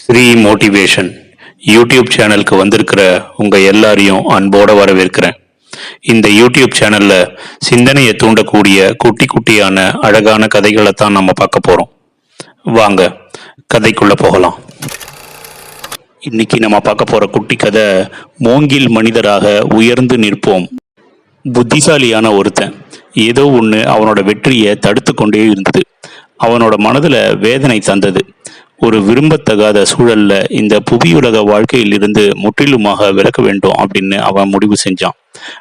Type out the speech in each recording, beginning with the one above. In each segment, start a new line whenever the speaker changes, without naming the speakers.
Sri motivation YouTube சேனலுக்கு வந்திருக்கிற உங்க எல்லாரையும் அன்போட வரவேற்கிறேன். இந்த யூடியூப் சேனல்ல சிந்தனையை தூண்டக்கூடிய குட்டி குட்டியான அழகான கதைகளை தான் நம்ம பார்க்க போறோம். வாங்க கதைக்குள்ள போகலாம். இன்னைக்கு நம்ம பார்க்க போற குட்டி கதை மூங்கில் மனிதராக உயர்ந்து நிற்போம். புத்திசாலியான ஒருத்தன் ஏதோ ஒன்று அவனோட வெற்றியை தடுத்து கொண்டே இருந்தது. அவனோட மனதுல வேதனை தந்தது. ஒரு விரும்பத்தகாத சூழல்ல இந்த புவியுலக வாழ்க்கையிலிருந்து முற்றிலுமாக விலக வேண்டும் அப்படின்னு அவன் முடிவு செஞ்சான்.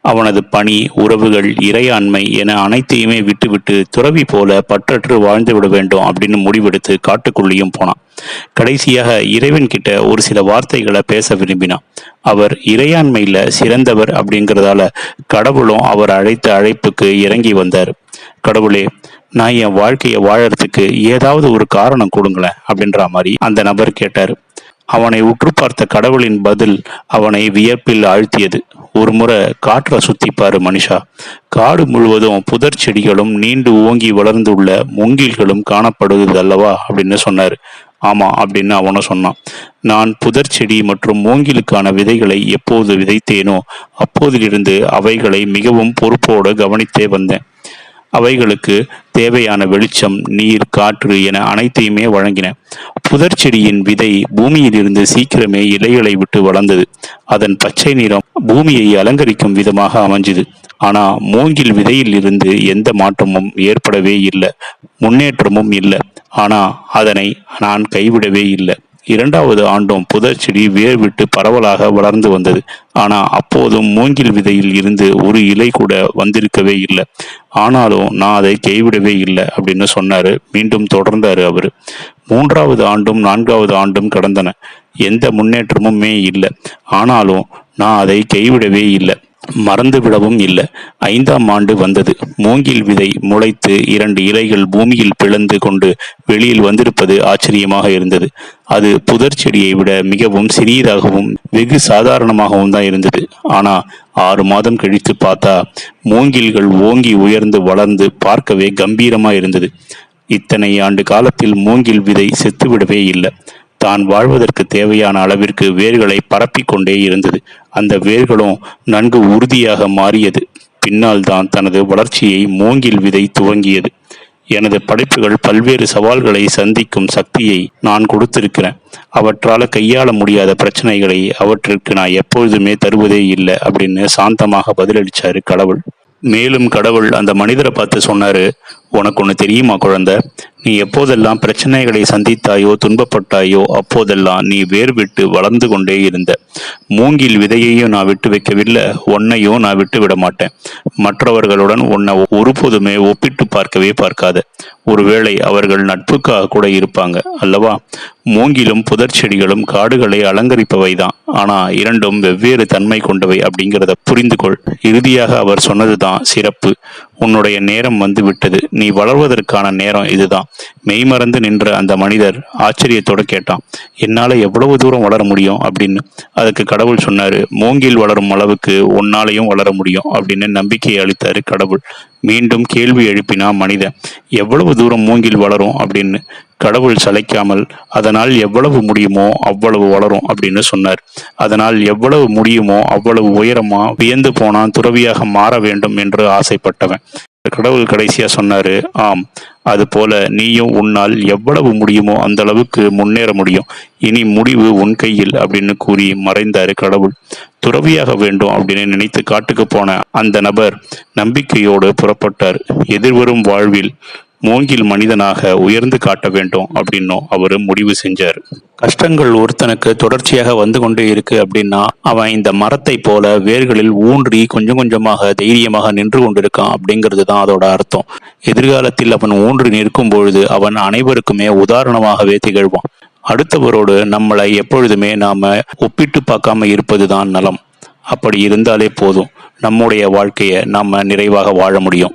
அவனது பணி உறவுகள் இறையாண்மை என அனைத்தையுமே விட்டுவிட்டு துறவி போல பற்றற்று வாழ்ந்து விட வேண்டும் அப்படின்னு முடிவெடுத்து காட்டுக்குள்ளேயும் போனான். கடைசியாக இறைவன் கிட்ட ஒரு சில வார்த்தைகளை பேச விரும்பினான். அவர் இறையாண்மையில சிறந்தவர் அப்படிங்கிறதால கடவுளும் அவர் அழைத்த அழைப்புக்கு இறங்கி வந்தார். கடவுளே நான் என் வாழ்க்கையை வாழறதுக்கு ஏதாவது ஒரு காரணம் கொடுங்களேன் அப்படின்ற மாதிரி அந்த நபர் கேட்டார். அவனை உற்று பார்த்த கடவுளின் பதில் அவனை வியப்பில் ஆழ்த்தியது. ஒரு முறை காற்றை சுத்திப்பாரு மனுஷா. காடு முழுவதும் புதர் செடிகளும் நீண்டு ஓங்கி வளர்ந்துள்ள மூங்கில்களும் காணப்படுவது அல்லவா அப்படின்னு சொன்னார். ஆமா அப்படின்னு அவனும் சொன்னான். நான் புதர் செடி மற்றும் மூங்கிலுக்கான விதைகளை எப்போது விதைத்தேனோ அப்போதிலிருந்து அவைகளை மிகவும் பொறுப்போடு கவனித்தே வந்தேன். அவைகளுக்கு தேவையான வெளிச்சம் நீர் காற்று என அனைத்தையுமே வழங்கின. புதர் செடியின் விதை பூமியிலிருந்து சீக்கிரமே இலைகளை விட்டு வளர்ந்தது. அதன் பச்சை நிறம் பூமியை அலங்கரிக்கும் விதமாக அமைஞ்சுது. ஆனா மூங்கில் விதையில் இருந்து எந்த மாற்றமும் ஏற்படவே இல்லை. முன்னேற்றமும் இல்லை. ஆனா அதனை நான் கைவிடவே இல்லை. இரண்டாவது ஆண்டும் புதர் செடி வேர் விட்டு பரவலாக வளர்ந்து வந்தது. ஆனால் அப்போதும் மூங்கில் விதையில் இருந்து ஒரு இலை கூட வந்திருக்கவே இல்லை. ஆனாலும் நான் அதை கைவிடவே இல்லை அப்படின்னு சொன்னாரு. மீண்டும் தொடர்ந்தாரு அவர். மூன்றாவது ஆண்டும் நான்காவது ஆண்டும் கடந்தன. எந்த முன்னேற்றமுமே இல்லை. ஆனாலும் நான் அதை கைவிடவே இல்லை. மறந்து விடவும் இல்லை. ஐந்தாம் ஆண்டு வந்தது. மூங்கில் விதை முளைத்து இரண்டு இலைகள் பூமியில் பிளந்து கொண்டு வெளியில் வந்திருப்பது ஆச்சரியமாக இருந்தது. அது புதர் செடியை விட மிகவும் சிறியதாகவும் வெகு சாதாரணமாகவும் தான் இருந்தது. ஆனா ஆறு மாதம் கழித்து பார்த்தா மூங்கில்கள் ஓங்கி உயர்ந்து வளர்ந்து பார்க்கவே கம்பீரமா இருந்தது. இத்தனை ஆண்டு காலத்தில் மூங்கில் விதை செத்துவிடவே இல்லை. தான் வாழ்வதற்கு தேவையான அளவிற்கு வேர்களை பரப்பிக்கொண்டே இருந்தது. அந்த வேர்களும் நன்கு உறுதியாக மாறியது. பின்னால் தான் தனது வளர்ச்சியை மூங்கில் விதை துவங்கியது. எனது படைப்புகள் பல்வேறு சவால்களை சந்திக்கும் சக்தியை நான் கொடுத்திருக்கிறேன். அவற்றால் கையாள முடியாத பிரச்சனைகளை அவற்றிற்கு நான் எப்பொழுதுமே தருவதே இல்லை அப்படின்னு சாந்தமாக பதிலளிச்சாரு கடவுள். மேலும் கடவுள் அந்த மனிதரை பார்த்து சொன்னாரு உனக்கு ஒன்று தெரியுமா குழந்தை? நீ எப்போதெல்லாம் பிரச்சனைகளை சந்தித்தாயோ துன்பப்பட்டாயோ அப்போதெல்லாம் நீ வேர் விட்டு வளர்ந்து கொண்டே இருந்த. மூங்கில் விதையையும் நான் விட்டு வைக்கவில்லை உன்னையும் நான் விட்டு விட மாட்டேன். மற்றவர்களுடன் உன்னை ஒருபோதுமே ஒப்பிட்டு பார்க்கவே பார்க்காத. ஒருவேளை அவர்கள் நட்புக்காக கூட இருப்பாங்க அல்லவா? மூங்கிலும் புதர் செடிகளும் காடுகளை அலங்கரிப்பவைதான். ஆனா இரண்டும் வெவ்வேறு தன்மை கொண்டவை அப்படிங்கிறத புரிந்து கொள் இறுதியாக அவர் சொன்னதுதான் சிறப்பு. உன்னுடைய நேரம் வந்து விட்டது. நீ வளர்வதற்கான நேரம் இதுதான். மெய்மறந்து நின்ற அந்த மனிதர் ஆச்சரியத்தோட கேட்டான் என்னால் எவ்வளவு தூரம் வளர முடியும்? அப்படின்னு. அதுக்கு கடவுள் சொன்னார் மூங்கில் வளரும் அளவுக்கு உன்னாலையும் வளர முடியும் அப்படின்னு நம்பிக்கை அளித்தார் கடவுள். மீண்டும் கேள்வி எழுப்பினா மனிதன் எவ்வளவு தூரம் மூங்கில் வளரும்? அப்படின்னு. கடவுள் சளைக்காமல் அதனால் எவ்வளவு முடியுமோ அவ்வளவு வளரும் அப்படின்னு சொன்னார். அதனால் எவ்வளவு முடியுமோ அவ்வளவு உயரமா வியந்து போனால் துறவியாக மாற வேண்டும் என்று ஆசைப்பட்டவன். கடவுள் கடைசியா சொன்னாரு ஆம் அது போல நீயும் உன்னால் எவ்வளவு முடியுமோ அந்த அளவுக்கு முன்னேற முடியும். இனி முடிவு உன் கையில் அப்படின்னு கூறி மறைந்தாரு கடவுள். துறவியாக வேண்டும் அப்படின்னு நினைத்து காட்டுக்கு போன அந்த நபர் நம்பிக்கையோடு புறப்பட்டார். எதிர்வரும் வாழ்வில் மூங்கில் மனிதனாக உயர்ந்து காட்ட வேண்டும் அப்படின்னும் அவர் முடிவு செஞ்சார். கஷ்டங்கள் ஒருத்தனுக்கு தொடர்ச்சியாக வந்து கொண்டே இருக்கு அப்படின்னா அவன் இந்த மரத்தை போல வேர்களில் ஊன்றி கொஞ்சம் கொஞ்சமாக தைரியமாக நின்று கொண்டிருக்கான் அப்படிங்கிறது தான் அதோட அர்த்தம். எதிர்காலத்தில் அவன் ஊன்றி நிற்கும் பொழுது அவன் அனைவருக்குமே உதாரணமாகவே திகழ்வான். அடுத்தவரோடு நம்மளை எப்பொழுதுமே நாம ஒப்பிட்டு பார்க்காம இருப்பதுதான் நலம். அப்படி இருந்தாலே போதும். நம்முடைய வாழ்க்கையை நாம நிறைவாக வாழ முடியும்.